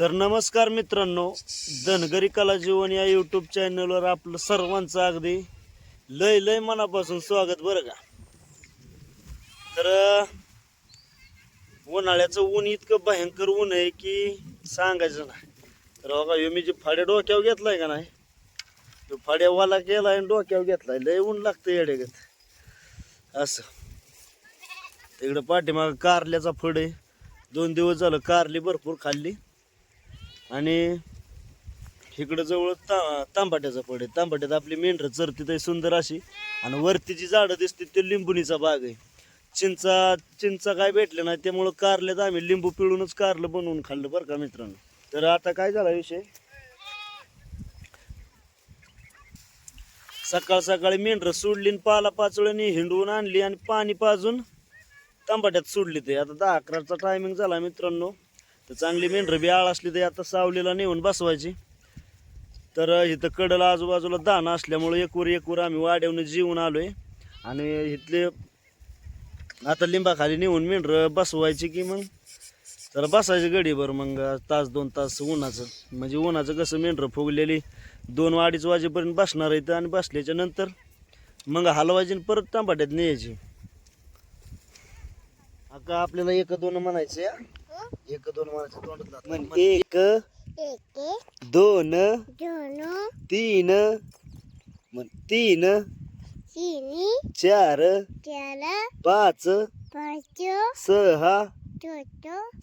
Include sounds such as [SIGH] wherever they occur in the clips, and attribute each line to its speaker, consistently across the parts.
Speaker 1: तर नमस्कार मित्रांनो धनगरी कला जीवन या यूट्यूब चॅनलवर आपलं सर्वांचं अगदी लय लय मनापासून स्वागत बरं का? तर उन्हाळ्याचं ऊन इतकं भयंकर ऊन आहे की सांगायचं नाही. तर बघा ह्यो मी जे फाड्या डोक्यावर घेतलाय का नाही? तो फाड्या वाला केलाय आणि डोक्यावर घेतलाय. लय ऊन लागतं येडेगत असं. तिकडं पाठीमागं कारल्याचा फड आहे. दोन दिवस झालं कारली भरपूर खाल्ली. आणि इकडं जवळ ता तांबाट्याचा पड आहे. तांबाट्यात आपली मेंढरं चरती तर सुंदर अशी. आणि वरती जी झाडं दिसते ते लिंबुनीचा बाग आहे. चिंचा चिंचा काय भेटलं नाही त्यामुळं कारल्यात आम्ही लिंबू पिळूनच कारलं बनवून खाल्लं बरं का मित्रांनो. तर आता काय झाला विषय? सकाळ सकाळी मेंढरं सोडली आणि पाला पाचोळ्याने हिंडवून आणली आणि पाणी पाजून तांबाट्यात सोडली ते. आता दहा अकराचा टायमिंग झाला मित्रांनो. तर चांगली मेंढरं बी आळ असली तर आता सावलीला नेऊन बसवायची. तर इथं कडला आजूबाजूला दान असल्यामुळे एकूर एकूर आम्ही वाड्यावनं जेवून आलोय. आणि इथले आता लिंबाखाली नेऊन मेंढरं बसवायची की मग? तर बसायची गडीभर मग तास दोन तास उन्हाचं. म्हणजे उन्हाचं कसं मेंढरं फुगलेली दोन अडीच वाजेपर्यंत बसणार इथं आणि बसल्याच्या नंतर मग हलवायची आणि परत तांबाट्यात न्यायची. आता आपल्याला एक दोन म्हणायचे एक दोन म्हणायचे तोंडात लाथ. म्हण एक
Speaker 2: एक
Speaker 1: दोन
Speaker 2: दोन
Speaker 1: तीन म्हण तीन
Speaker 2: तीन
Speaker 1: चार
Speaker 2: चार
Speaker 1: पाच
Speaker 2: पाच
Speaker 1: सहा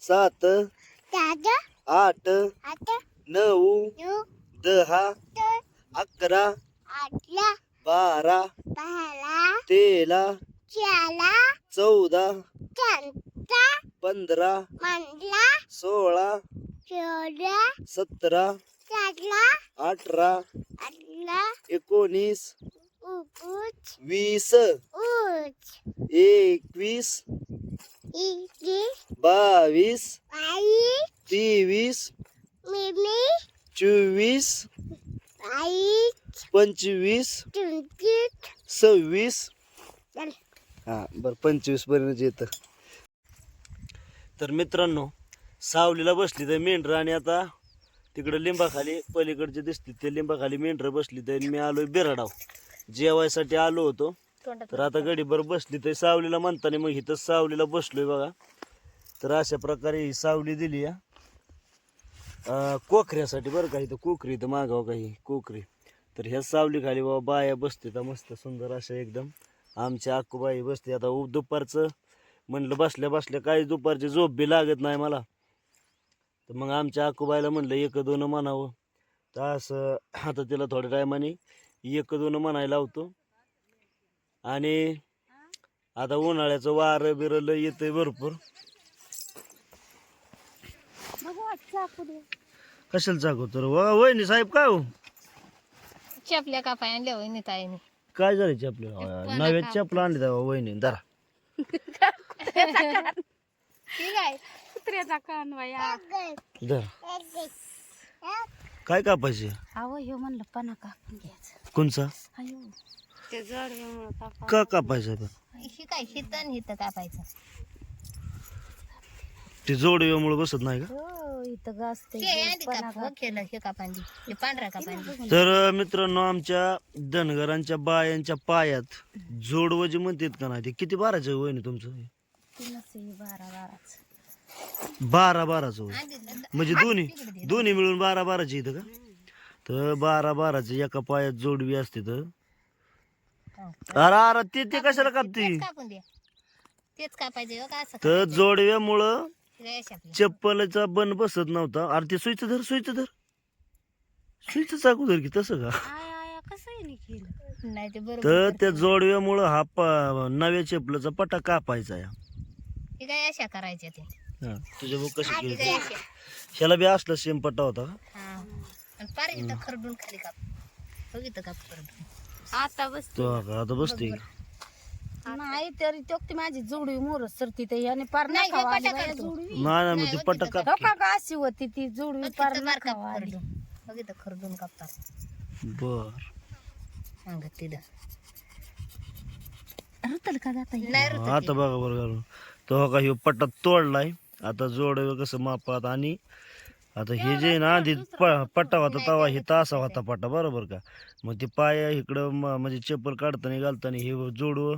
Speaker 1: सात
Speaker 2: सात
Speaker 1: आठ
Speaker 2: आठ
Speaker 1: नऊ
Speaker 2: नऊ
Speaker 1: दहा अकरा
Speaker 2: अठरा
Speaker 1: बारा
Speaker 2: बारा
Speaker 1: तेरा
Speaker 2: चार
Speaker 1: चौदा
Speaker 2: चौदा
Speaker 1: पंधरा
Speaker 2: पंधरा
Speaker 1: सोळा
Speaker 2: सोळा
Speaker 1: सतरा
Speaker 2: सतरा
Speaker 1: अठरा
Speaker 2: अठरा
Speaker 1: एकोणीस वीस एकवीस
Speaker 2: एकवीस
Speaker 1: बावीस
Speaker 2: बावीस
Speaker 1: तेवीस चोवीस
Speaker 2: बावीस
Speaker 1: पंचवीस सव्वीस. हा बरं पंचवीसपर्यंत येतं. तर मित्रांनो सावलीला बसली तर मेंढरं आणि आता तिकडं लिंबाखाली पलीकडचे दिसते ते लिंबाखाली मेंढरं बसली तर मी आलोय बिराडाव. जेवायसाठी आलो होतो. तर आता गडीभर बसली तर सावलीला म्हणताना मग इथं सावलीला बसलोय बघा. तर अशा प्रकारे ही सावली दिली या. कोकऱ्यासाठी बरं का इथं कोकरी इथं मागावं काही कोकरी तर ह्या सावली खाली बाबा बाया बसते तर मस्त सुंदर अशा एकदम. आमच्या अक्कूबाई बसते आता दुपारचं म्हणलं बसल्या बसल्या काही दुपारची झोप बी लागत नाही मला. तर मग आमच्या अक्कूबाईला म्हणलं एक दोन म्हणावं. तर असं आता तिला थोड्या टायमाने एक दोन म्हणायला लावतो. आणि आता उन्हाळ्याचं वारं बिरं लय येतंय भरपूर. कशाला चाकू? तर वहिनी साहेब काय हो?
Speaker 3: चपल्या का पाय आणल्या वहिनी ताईने.
Speaker 1: काय झालं चपलं नव्या चपला आणली वहिनी धरा. [LAUGHS]
Speaker 3: ठीक आहे
Speaker 2: कुत्र्याचा कान वाया.
Speaker 1: धरा. काय कापायचे?
Speaker 2: अहो ह्यो म्हणलं पणा कापून घ्यायचं.
Speaker 1: कोणचा?
Speaker 2: अयो. ते जड कापा.
Speaker 1: का कापायचा बा?
Speaker 3: ही काय हितन हित कापायचं.
Speaker 1: ते जोडव्यामुळे बसत नाही का?
Speaker 2: हो इथं गाजते
Speaker 3: ते आधी काप हो केलं हे कापांदी हे पांढरा कापांदी
Speaker 1: तर मित्रांनो आमच्या धनगरांच्या बायांच्या पायात जोडवं जे म्हणतात का नाही ते किती बाराचं वय ना तुमचं?
Speaker 2: तीनच आहे बारा बाराच.
Speaker 1: बारा बाराचं
Speaker 3: आधी
Speaker 1: म्हणजे दोन्ही दोन्ही मिळून बारा बाराची इथं का? तर बारा बाराचं एका पायात जोडवी असते तर. अरे अरे ते ते कशाला कापते?
Speaker 3: तेच कापून दे. तेच कापायचे हो का असं
Speaker 1: तर जोडव्यामुळं
Speaker 3: आपलं
Speaker 1: चप्पलचा बन बसत नव्हता. अरे ते सुईचं धर सुईचं धर. सुईचं चाकू धर की तसं का?
Speaker 2: आय आय कसं आहे केलं
Speaker 3: नाही ते बरोबर
Speaker 1: तर त्या जोडव्यामुळं हा पा नव्या चपलाचा पटा कापायचा या
Speaker 3: हे काय अशा करायच्या ते
Speaker 1: हा, तुझ्या भाऊ कशी
Speaker 3: हे अशा?
Speaker 1: ह्याला बी असला सेम पट्टा होता का?
Speaker 3: हा. आणि पार इथं खरडून खाली काप. इथं काप खरडून.
Speaker 2: आता बस
Speaker 1: तो का? आता बसते.
Speaker 2: नाही तरी तो ती माझी जोडवी मोरच तर तिथे याने पार
Speaker 3: नाही,
Speaker 2: नाकावर
Speaker 3: हे
Speaker 2: आली
Speaker 3: पटा
Speaker 2: बाया
Speaker 3: काढतो.
Speaker 2: जोडवी
Speaker 1: नाही नाही मग ते पट्टा काप
Speaker 2: का का अशी होती ती जोडवी पार
Speaker 3: बार काप
Speaker 2: आली
Speaker 3: खरडून. इथं खरडून कापतात.
Speaker 1: बर.
Speaker 3: तिथं.
Speaker 2: रुतल का जाता?
Speaker 3: नाही
Speaker 1: आता बघा बरं घालून तो हो का ह्यो पट्टा तोडलाय. आता जोड कसं मापात आणि आता हे जे ना आधी प- पट्टा होता तवा हे तासा होता पट्टा बरोबर का? मग ते पाय इकडं म्हणजे चप्पल काढताना घालताना हे जोडवं.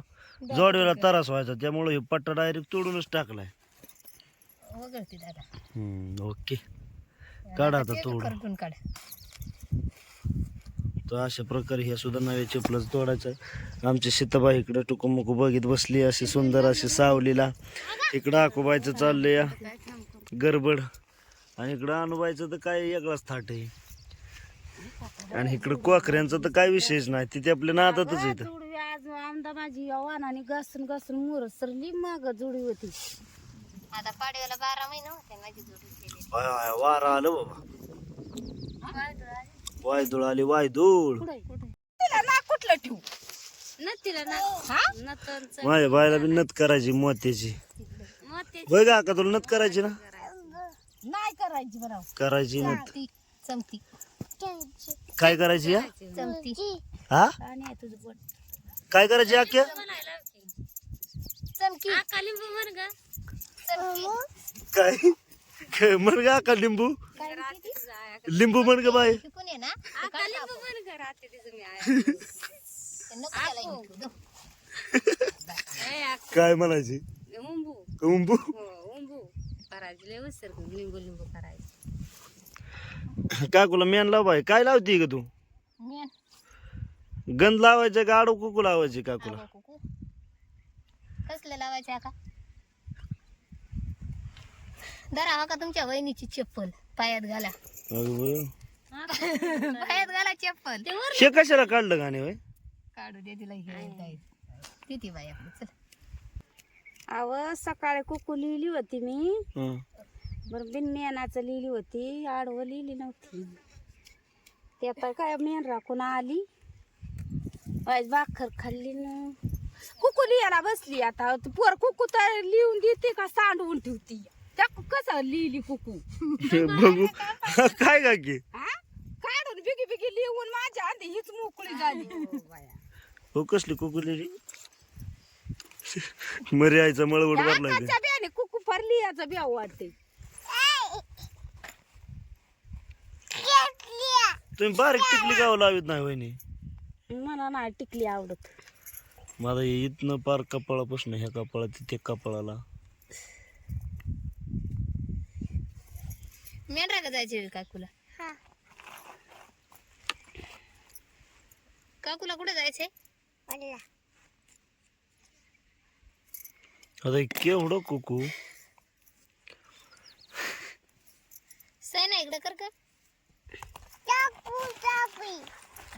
Speaker 1: जोडवेला त्रास व्हायचा त्यामुळे हे पट्टा डायरेक्ट तोडूनच टाकलाय. ओके. काढ आता
Speaker 3: ते
Speaker 1: तोड
Speaker 3: खरडून काढ.
Speaker 1: तर अशा प्रकारे ह्या सुद्धा नव्या चपलच तोडायचं आमची सीताबाई इकडं टुकुमुकू बघित बसली अशी सुंदर अशी सावलीला. इकडं आकोबायचं चाललंय गडबड आणि इकडं अनुबायचं तर काय वेगळाच थाट आहे. आणि इकडं कोकऱ्यांचं तर काय विशेष नाही. तिथे आपल्या नादातच येतं
Speaker 2: आज आमदा माझी वाहनाने घासून घासून मोर सरली मग जुडवी होती.
Speaker 3: आता पाडव्याला बारा महिने होते माझी जोडी
Speaker 1: वारा आलं बाबा. वायदुळ आली वायदुळ.
Speaker 2: कुठलं ठेवू? नतीला ना नतनच
Speaker 1: माझ्या बायला बी नत करायची मोत्याची. होय का का तुला नत करायची ना?
Speaker 2: नाही करायची बरं
Speaker 1: करायची नत.
Speaker 3: ती चमती.
Speaker 1: काय करायची या?
Speaker 3: चमती.
Speaker 1: हा?
Speaker 2: आणि आहे तुझं बोट.
Speaker 1: काय करायची अख्ख्या
Speaker 3: चमकी चमकी.
Speaker 1: काय काय? म्हण गा का लिंबू? लिंबू म्हण ग बाय
Speaker 3: शिकून ये ना ते नको त्याला
Speaker 1: काय म्हणायची? उंबू? काकूला मेन लाव बाय काय लावती का तू?
Speaker 3: मेन
Speaker 1: गंध लावायचं का आडू कुकू लावायची काकूला?
Speaker 3: कुकू कसले लावायचे का धरा हा का तुमच्या वहिनीची चप्पल. पायात घाला. पायात घाला चप्पल.
Speaker 1: हे कशाला काढलं गाणे वय?
Speaker 3: काढू दे तिला हे किती बाई आपली. चल.
Speaker 2: अव सकाळी कुकू लिहिली होती मी.
Speaker 1: हं.
Speaker 2: बरं बिन मेनाचं लिहिली होती. आडवं लिहिली नव्हती. ते आता काय मेन राखून आली. आज भाकर खाल्ली ना. कुकू लिहायला बसली आता. पोर कुकू तर लिहून देते का सांडवून ठेवती. त्या कसं लिहिली कुकू
Speaker 1: बघू. काय का की
Speaker 2: हा? काढून बिगी बिगी लिहून माझ्या आधी हीच मोकळी झाली.
Speaker 1: हो कसली कुकुली मरी आईचा मळवट भरलाय ते.
Speaker 2: आकाच्या बियाणे कुकू फरली याचा बिया वाटते
Speaker 1: तुम्ही बारीक टिकली गाव लावित नाही वहिनी?
Speaker 2: मला नाही टिकली आवडत.
Speaker 1: माझा हे इथनं पार कपाळापासून ह्या कपाळा तिथे कपाळाला.
Speaker 3: मेंढरा का जायचे काकूला? काकूला कुठे जायचे
Speaker 1: आता हे केवढं कुकू.
Speaker 3: सै ना इकडे कर का?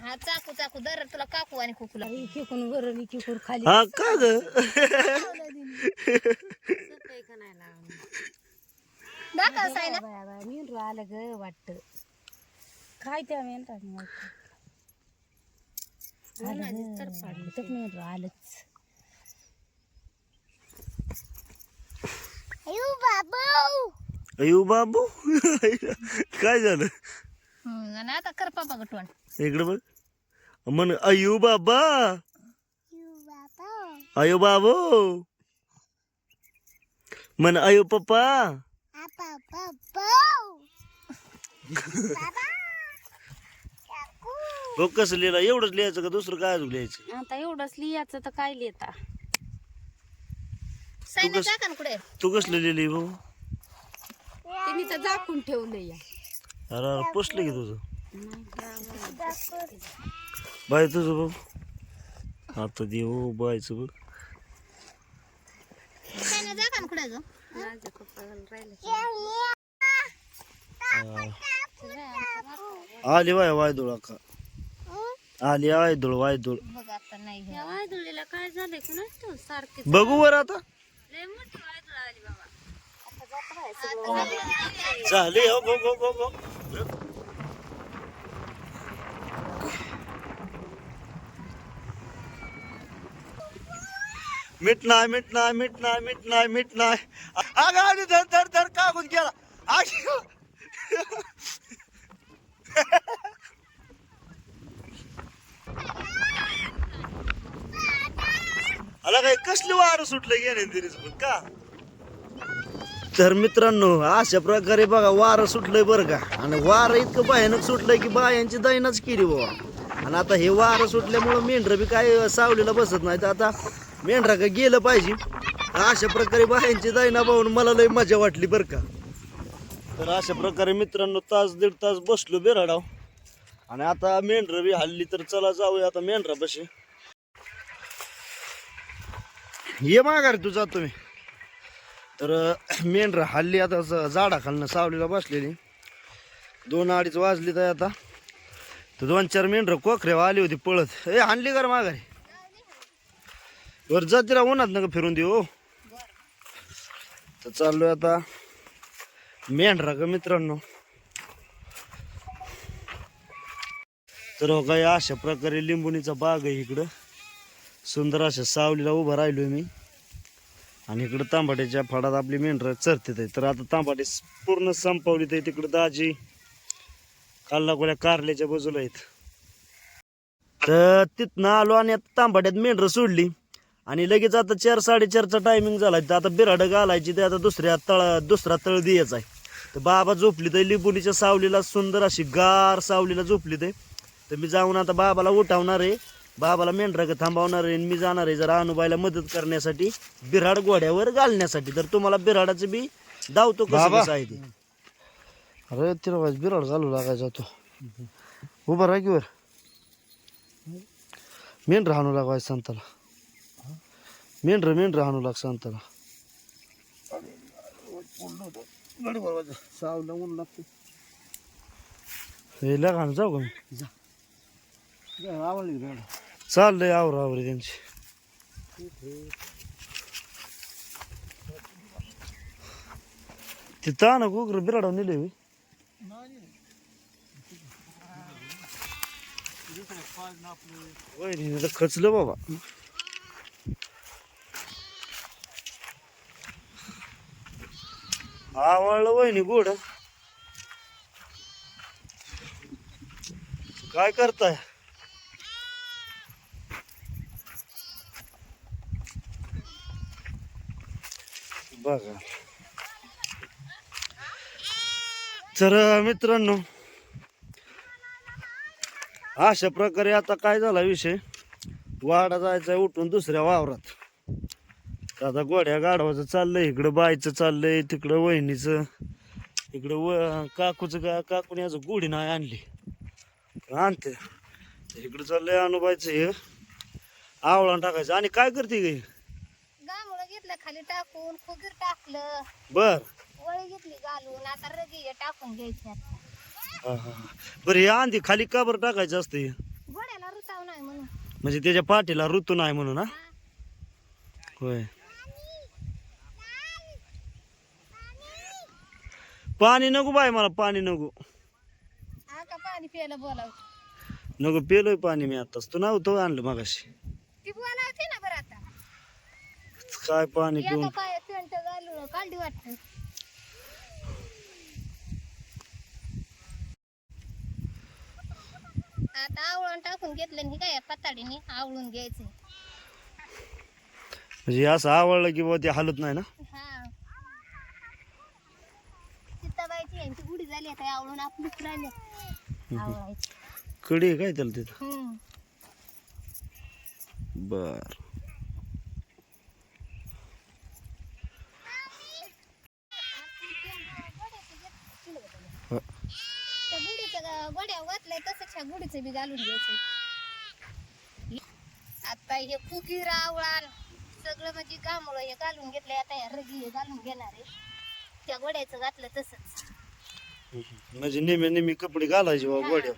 Speaker 3: हा चाकू चाकू. दर तुला काकू आणि कुकूला.
Speaker 2: किकून वरली किकून खाली.
Speaker 1: हा का ग?
Speaker 3: दाखव साय ना
Speaker 2: मेंढरू आलं ग वाटत. काय त्या मेंढराने वाटत आलं तर पाडलं तर मेंढरू आलंच.
Speaker 1: अयो बाबू! [LAUGHS] काय झालं?
Speaker 3: हम्म, आणि आता कर पापा गटवण.
Speaker 1: इकडे बघ. म्हण अयो बाबा! अयो बाबू. म्हण अयो पप्पा! बघ कसं लिहिलं एवढंच लिहायचं का दुसरं काय अजून लिहायचं?
Speaker 2: आता एवढंच लिहायचं तर काय लिहिता?
Speaker 3: कुठे?
Speaker 1: तू कसलं लिहिली भाऊ?
Speaker 2: त्यांनी तर झाकून ठेवलं या.
Speaker 1: अरे अरे पुसलं की तुझं. बाय तुझं बघ. आता दे हो बायचं बघ.
Speaker 3: कुठे
Speaker 1: आली वाय वायदुळ अक्का. आली वायदुळ वायदुळ.
Speaker 3: बघ आता नाही हे.
Speaker 2: वायदुळीला काय झालंय कुणाच सारखे
Speaker 1: बघू वर आता. झाली हो गो गो गो गो मिट नाही मिट नाही मिट नाही मिट नाही मिट नाही अगं आणि धर धर धर कागून गेला. अशी हो. आला काय कसली वारं सुटलं गेले तिरीच पण का? तर मित्रांनो अशा प्रकारे बघा वारं सुटलंय बरं का. आणि वारं इतकं भयानक सुटलंय की बायांची दैनाच केली बाबा आणि आता हे वारं सुटल्यामुळं मेंढरं बी काय सावलीला बसत नाही तर आता मेंढरा का गेलं पाहिजे. अशा प्रकारे बायांची दैना पाहून मला लय मजा वाटली बरं का. तर अशा प्रकारे मित्रांनो तास दीड तास बसलो बेराडाव. आणि आता मेंढरं बी हल्ली तर चला जाऊया आता मेंढरा बशी ये माघारी तू जातो मी. तर मेंढरा हल्ली आता झाडाखालनं सावलीला बसलेली. दोन अडीच वाजली तर आता. तर दोन चार मेंढरं कोखऱ्यावर आली होती पळत. ए हाणली कर माघारी? वर जा तिला उन्हात नका फिरून देऊ. तर चाललोय आता मेंढरा का मित्रांनो. तर हो काय अशा प्रकारे लिंबुणीचा बाग आहे इकडं. सुंदर अशा सावलीला उभा राहिलोय मी. आणि इकडं तांबाट्याच्या फाडात आपली मेंढरं चरते तर आता तांबाटे पूर्ण संपवली ते तिकडं दाजी. काल्लाकोल्या कारल्याच्या बाजूला आहेत. तर तिथनं आलो आणि आता तांबाट्यात मेंढरं सोडली. आणि लगेच आता चार साडेचारचा टायमिंग झाला तर आता बिराडं घालायची ते आता दुसऱ्या तळ दुसरा तळ द्यायचा आहे. तर बाबा झोपली तर लिंबुनीच्या सावलीला सुंदर अशी गार सावलीला झोपली ते तर मी जाऊन आता बाबाला उठावणार आहे. बाबाला मेंढरा थांबवणार आहे आणि मी जाणार आहे जरा अनुबाईला मदत करण्यासाठी बिराड गोड्यावर घालण्यासाठी. तर तुम्हाला बिराडाचं बी धावतो कसं आहे ते. अरे तिला बिराड घालू लागायचा तो. उभा राहा की वर. मेंढरा हाणू लागायचं संताला मेंढर मेंढर हाणू लाग संताला
Speaker 4: सावला ऊन लागतो
Speaker 1: हे लाग जाऊ का मी?
Speaker 4: आवडली गाडी
Speaker 1: चाललंय आवर आवरे त्यांची. ते ना गोगर बिराडा नेले होय. वैरीने तर खचलं बाबा. आवडलं वहिनी गोड. काय करताय? बघा. तर मित्रांनो अशा प्रकारे आता काय झाला विषय? वाडा जायचा उठून दुसऱ्या वावरात. तर आता गोड्या गाढवाचं चाललंय इकडं बायचं चाललंय तिकडं वहिनीचं. इकडं व काकूचं का काकूने आज गोडी नाही आणली. आणते. इकडं चाललंय अनुबायचं हे. आवळा टाकायचं. आणि काय करते गे?
Speaker 3: घेतलं खाली टाकून टाकलं.
Speaker 1: बर.
Speaker 3: वळी घेतली घालून. आता रगी टाकून घ्यायची.
Speaker 1: हा, हा, हा. बरं हे आंधी खाली का बरं टाकायचं असतं हे?
Speaker 3: घोड्याला रुताव नाही म्हणून.
Speaker 1: म्हणजे त्याच्या पाठीला ऋतू नाही म्हणून हा. होय. पाणी नको बाय मला पाणी नको.
Speaker 3: पाणी प्यायला बोलावं?
Speaker 1: नको पेलोय पाणी मी आताच तू नव्हतं आणलं मगाशी.
Speaker 3: ती बोलावते ना बरं आता.
Speaker 1: काय पाणी
Speaker 3: एका
Speaker 1: पिऊन?
Speaker 3: पायात पेंट घालून काढली वाटत. आता आवळून टाकून घेतलं आणि काय पताडीने? आवळून घ्यायचं
Speaker 1: म्हणजे असं आवडलं की बुवा ते हालत नाही ना
Speaker 3: हा चित्ताबाईची यांची गुढी झाली आता आवळून आपलीच राहिले. आवळायची.
Speaker 1: कडी आहे काय त्याला तिथं?
Speaker 3: हम्म.
Speaker 1: बर.
Speaker 3: त्या गोड्या वाचलंय तसंच ह्या गुढीचं बी घालून घ्यायचं. आता हे फुगीर आवळान सगळं म्हणजे गामुळं हे घालून घेतलंय आता ह्या रगी हे घालून घेणार आहे. त्या गोड्याचं घातलं तसंच.
Speaker 1: म्हणजे नेहमी नेहमी कपडे घालायचे बाबा गोड्या.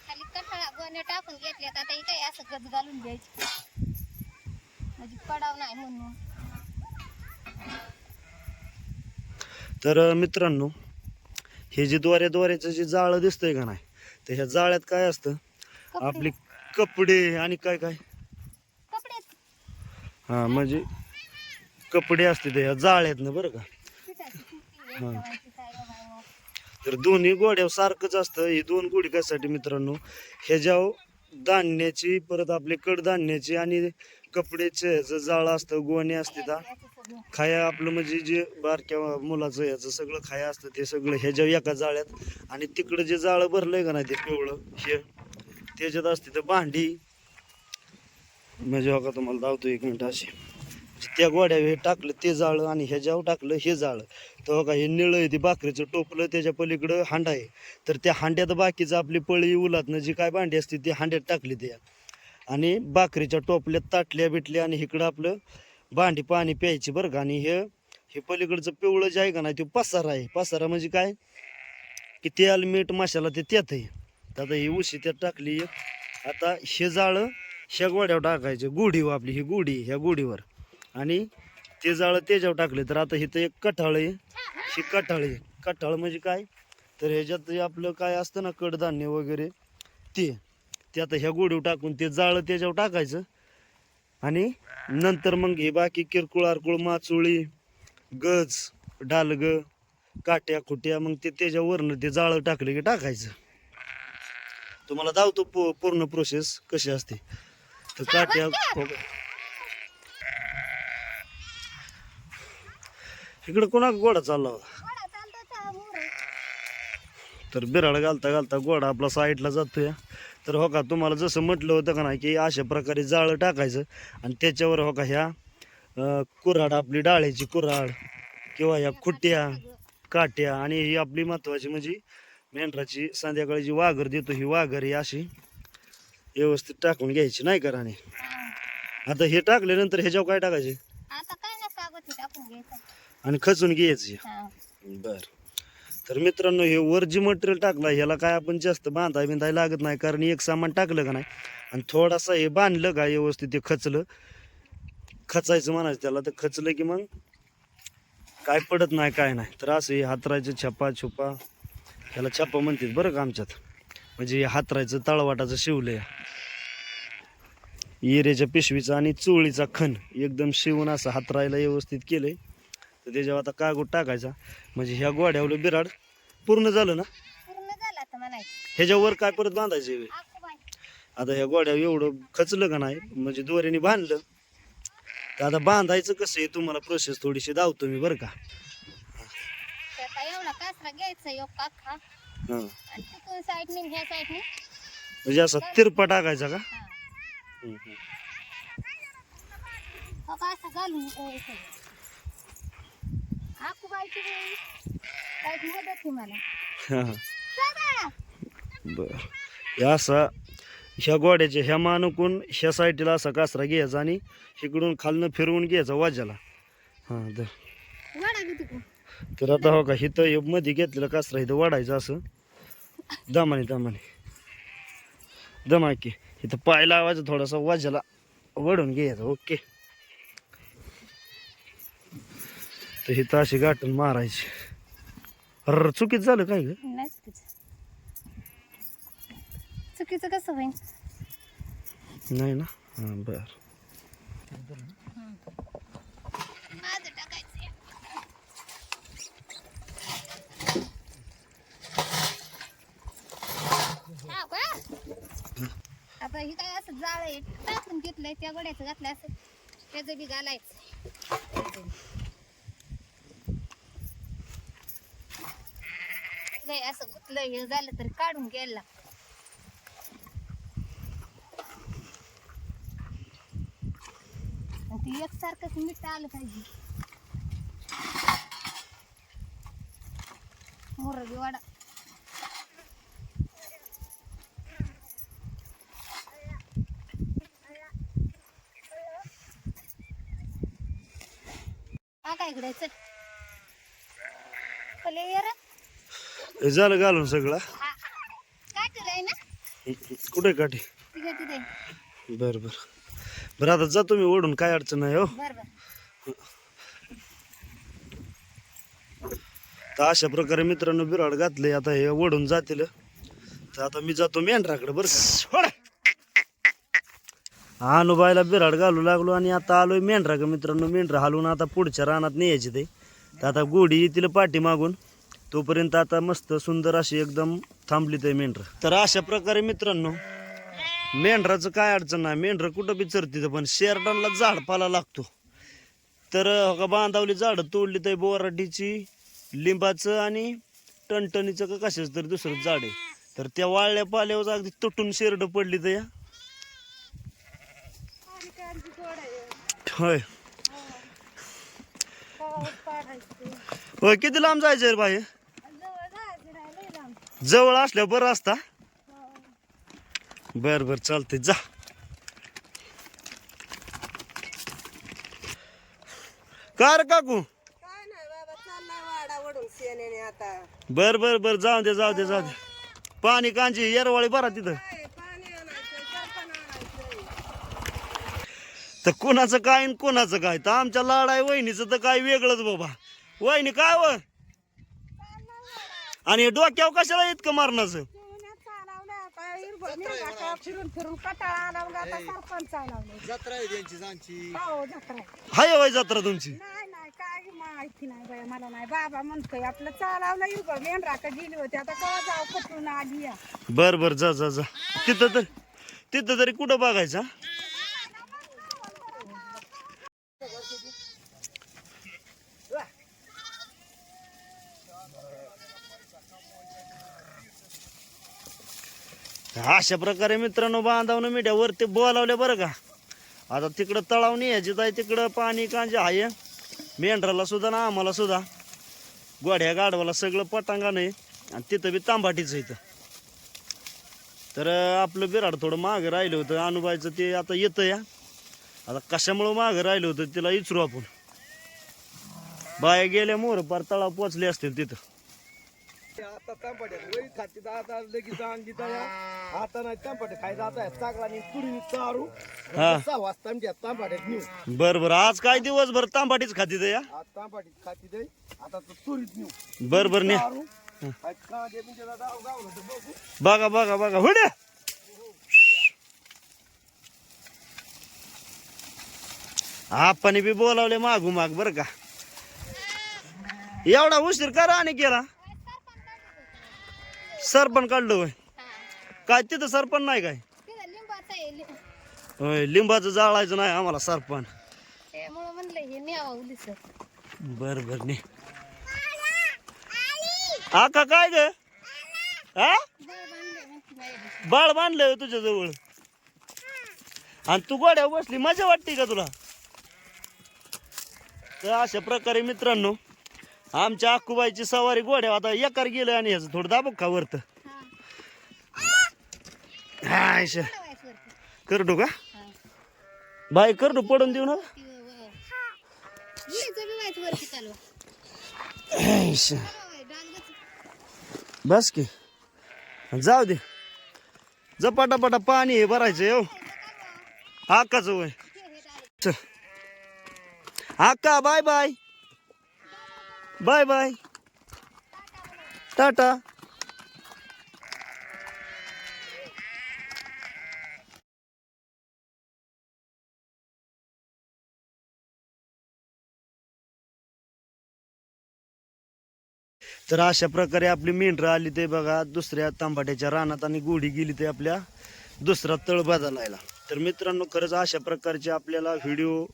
Speaker 3: खाली कठाळा गोण्या टाकून घेतल्यात आता काय असं गज घालून घ्यायची? म्हणजे पडाव नाही म्हणून.
Speaker 1: तर मित्रांनो हे जे दोऱ्या दोऱ्याचं जे जाळं दिसतंय का नाही तर ह्या जाळ्यात काय असतं. आपले कपडे आणि काय काय?
Speaker 3: कपडे.
Speaker 1: हा म्हणजे कपडे असते ते ह्या जाळ्यातनं बरं का?
Speaker 3: हां.
Speaker 1: तर दोन्ही गोड्या सारखंच असतं. ही दोन गोडी कशासाठी मित्रांनो? ह्याच्या धान्याची परत आपले कडधान्याची आणि कपड्याचे ह्याचं जाळं असतं गोणे असते ता. खाया आपलं म्हणजे जे बारक्या मुलाचं ह्याचं सगळं खाया असतं ते सगळं ह्याच्या एका जाळ्यात. आणि तिकडं जे जाळं भरलंय का नाही ते पिवळं हे. त्याच्यात असते तर भांडी. म्हणजे हो का तुम्हाला धावतो एक मिनिट अशी. त्या गोड्या हे टाकलं ते जाळं आणि ह्याच्यावर टाकलं हे जाळं. तेव्हा का हे निळं आहे ते भाकरीचं टोपलं त्याच्या पलीकडं हांडा आहे. तर त्या हांड्यात बाकीचं आपली पळी उलातनं जी काय भांडी असते ती हांड्यात टाकली त्या. आणि भाकरीच्या टोपल्यात ताटल्या बिटल्या आणि इकडं आपलं भांडी पाणी प्यायची बरं का. आणि हे हे पलीकडचं पिवळं जे आहे का नाही ते पसारा आहे. पसारा म्हणजे काय? की तेल मीठ मसाला ते त्यात आहे. आता ही उशी त्यात टाकली. आता हे जाळं ह्या गोड्यावर टाकायचं. गुढीवर हो आपली ही गुढी ह्या गुढीवर. आणि ते जाळं त्याच्यावर टाकले. तर आता इथं एक कठाळ आहे. ही कठाळ आहे. कठाळ म्हणजे काय? तर ह्याच्यात आपलं काय असतं ना कडधान्य वगैरे ते. ते आता ह्या गोडीवर टाकून ते जाळं त्याच्यावर टाकायचं. आणि नंतर मग हे बाकी किरकुळ आरकुळ माचोळी गज डालग काट्या खुट्या मग ते त्याच्यावरनं ते जाळं टाकलं की टाकायचं. तुम्हाला जावतो पूर्ण प्रोसेस कशी असते? तर काट्या इकडं कोणा गोडा चालला होता? तर बिराड घालता घालता गोडा आपला साईडला जातोय. तर हो का तुम्हाला जसं म्हटलं होतं का ना की अशा प्रकारे जाळं टाकायचं आणि त्याच्यावर हो का ह्या अं, कुऱ्हाड आपली डाळीची कुऱ्हाड किंवा ह्या खुट्या काट्या आणि ही आपली महत्वाची म्हणजे मेंढराची संध्याकाळी जी वाघर देतो ही वाघर ही अशी व्यवस्थित टाकून घ्यायची नाही का राणे? आता हे टाकल्यानंतर ह्याच्यावर काय टाकायचे
Speaker 3: आता काय नाही सागोती टाकून घ्यायचं
Speaker 1: आणि खचून घ्यायची
Speaker 3: हा.
Speaker 1: बर. तर मित्रांनो हे वर जे मटेरियल टाकलं ह्याला काय आपण जास्त बांधाय बिंधाय लागत नाही कारण एक सामान टाकलं का नाही? आणि थोडासा हे बांधलं का व्यवस्थित ते खचलं? खचायचं म्हणायचं त्याला तर खचलं की मग काय पडत नाही काय नाही. तर असं हे हातरायचं छपा छुपा त्याला छापा म्हणतात बरं का आमच्यात. म्हणजे हे हातरायचं तळवाटाचं शिवलंय. येऱ्याच्या पिशवीचा आणि चोळीचा खण एकदम शिवून असं हातरायला व्यवस्थित केलंय. तर त्याच्यावर आता कागद टाकायचा. म्हणजे ह्या गोड्यावलं बिराड पूर्ण झालं ना?
Speaker 3: पूर्ण झालं आता म्हणायचं.
Speaker 1: ह्याच्यावर काय परत बांधायचं आहे?
Speaker 3: आखू
Speaker 1: आता ह्या गोड्या एवढं खचलं का नाही? म्हणजे दोऱ्याने बांधलं. तर आता बांधायचं कसं आहे? तुम्हाला प्रोसेस थोडीशी दावतो मी बरं का.
Speaker 3: तर आता एवढा कासरा घ्यायचा एक काखा
Speaker 1: हां.
Speaker 3: आणि तिथून साईडने ह्या साईडने
Speaker 1: म्हणजे असा तिरपा टाकायचा का?
Speaker 3: हा.
Speaker 1: हम्म, हम्म.
Speaker 3: हो घालून आखू बाईची काही मदत आहे मला
Speaker 1: हां. हां
Speaker 3: चला.
Speaker 1: बर. हे असा ह्या गोड्याच्या ह्या मानुकून ह्या साईडला असा कासरा घ्यायचा आणि इकडून खालनं फिरवून घ्यायचा वाजाला हां तर
Speaker 3: वडा किती तू
Speaker 1: तर आता हो का इथं हे मध्ये घेतलेलं कासरा इथं वाढायचं असं. दमाने दमाने. दमा की इथं पाय लावायचं थोडासा वाजाला वडून घ्यायचं. ओके. तर इथं अशी गाठून मारायची. अर चुकीच झालं काय ग?
Speaker 3: नाही चुकीचं. चुकीचं कसं होईल
Speaker 1: नाही ना? हां बर?
Speaker 3: आता ही काय असं जाळ आहे? टाकून घेतलंय त्या गोड्याचं घातलं असं. त्याचं बी घालायचं. लय असं गुतलं हे झालं तर काढून घ्यायला लागतं. ते एकसारखंच मीठ आलं पाहिजे. मोरगी वाडा. हा काय इकडे? चल. पहिले
Speaker 1: हे झालं घालून सगळं. कुठे काठी बर बर. बरं आता जातो मी ओढून काय अडचण नाही हो. तर अशा प्रकारे मित्रांनो बिराड घातले आता हे ओढून जातील. तर आता मी जातो मेंढराकडे बरं ओढा. अनुबाईला बिराड घालू लागलो आणि आता आलोय मेंढरा का मित्रांनो. मेंढरा हालून आता पुढच्या रानात न्यायची ते. तर आता गोडी येतील पाठी मागून तोपर्यंत आता मस्त सुंदर अशी एकदम थांबली ते मेंढर. तर अशा प्रकारे मित्रांनो मेंढराचं काय अडचण नाही. मेंढर कुठं बी चरते पण शेरडांना झाड पाला लागतो. तर हो का बांधावली झाडं तोडली तर बोराटीची लिंबाचं आणि टणटणीचं का कशाच तरी दुसरं झाड आहे. तर त्या वाळल्या पाल्यावर अगदी तुटून शेरड पडली तर या होय. होय किती लांब जायचं रे बाई जवळ असल्या बरं असता. बर बर चालतंय जा. का रे काकू?
Speaker 5: काय नाही बाबा चाललाय वाडा वडून शेण्याने आता.
Speaker 1: बर बर बर जाऊ दे जाऊ दे जाऊ दे. पाणी कांची येरवाळी बरा तिथं.
Speaker 5: काय पाणी आणायचं सरपण आणायचं
Speaker 1: तर कोणाचं काय आणि कोणाचं काय? तर आमच्या लाडाय वहिनीचं तर काय वेगळंच बाबा. वहिनी काय व? आणि डोक्यावर कशाला इतकं मारण्याचं?
Speaker 5: फिरून फिरून कटाळा आला मग आता सरपंच चालवले
Speaker 4: जत्रा आहे त्यांची सांची
Speaker 5: हो जत्रा आहे.
Speaker 1: हाय वय जत्रा तुमची.
Speaker 5: नाही नाही काय माहिती नाही बाया मला नाही. बाबा म्हणतोय आपलं चालवलं गेली होती? आता कवा जाऊ पटून आली या.
Speaker 1: बर बर जा जा जा. तिथं तर तिथं तरी कुठं बघायचं हा? अशा प्रकारे मित्रांनो बांधावनं मिठ्या वरती बोलावल्या बरं का. आता तिकडं तळाव यायची आहे तिकडं पाणी कांजे आहे. मेंढराला सुद्धा ना आम्हाला सुद्धा. गोड्या गाडवाला सगळं पटांगा नाही आणि तिथं बी तांबाटीचं इथं. तर आपलं बिराड थोडं मागं राहिलं होतं. अनुबाईचं ते आता येतं या. आता कशामुळं मागं राहिलं होतं तिला विचारू आपण. बाया गेल्या मोर पार तळाव पोचले असतील तिथं.
Speaker 4: आता वरी तर आता लगेच आता नाही खायचं आता आणि चारू.
Speaker 1: हा.
Speaker 4: सहा वाजता आमच्या तांपाट्यात नेऊ
Speaker 1: बरं बरं. आज काय दिवसभर तांबाटीच खाती या?
Speaker 4: आज खाती दे आता तर तुरीत नेऊ
Speaker 1: बरं बरं ने.
Speaker 4: चारू. आज कांदे बिंदे दादा? गावलं तर बघू.
Speaker 1: बघा बघा बघा. हुड्या आपण बी बोलावले मागू माग बर का? एवढा उशीर करा आणि केला. सरपण काढलं होय. काय तिथं सरपण नाही काय? होय लिंबाचं जाळायचं नाही आम्हाला सरपण.
Speaker 3: हे
Speaker 1: बर बर ने आका काय ग? हा बाळ बांधलंय तुझ्या जवळ आणि तू गोड्या बसली मजा वाटते का तुला? तर अशा प्रकारे मित्रांनो आमच्या अक्कूबाईची सवारी गोड्या आता एकार गेलं आणि ह्याचं थोडं दाबक का वरत. हाय करडू का? बाई करडू पडून देऊ ना. बस की. जाऊ दे. जपाटापाटा पाणी हे भरायचं हो आकाच वय. चल. Bye bye. Bye bye. Tata. तर अशा प्रकारे आपली मेंढरं आली ते बघा दुसऱ्या तांबाट्याच्या रानात आणि गोडी गेली ते आपल्या दुसरा तळ बदलायला. तर मित्रांनो खरंच अशा प्रकारचे आपल्याला व्हिडिओ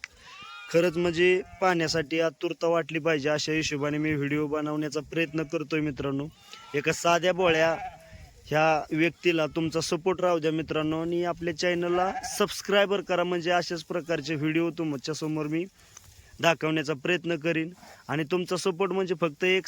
Speaker 1: खरंच म्हणजे पाहण्यासाठी आतुरता वाटली पाहिजे अशा हिशोबाने मी व्हिडिओ बनवण्याचा प्रयत्न करतोय मित्रांनो. एका साध्या बोळ्या ह्या व्यक्तीला तुमचा सपोर्ट राहू द्या मित्रांनो आणि आपल्या चॅनलला सबस्क्रायबर करा म्हणजे अशाच प्रकारचे व्हिडिओ तुमच्यासमोर मी दाखवण्याचा प्रयत्न करीन. आणि तुमचा सपोर्ट म्हणजे फक्त एक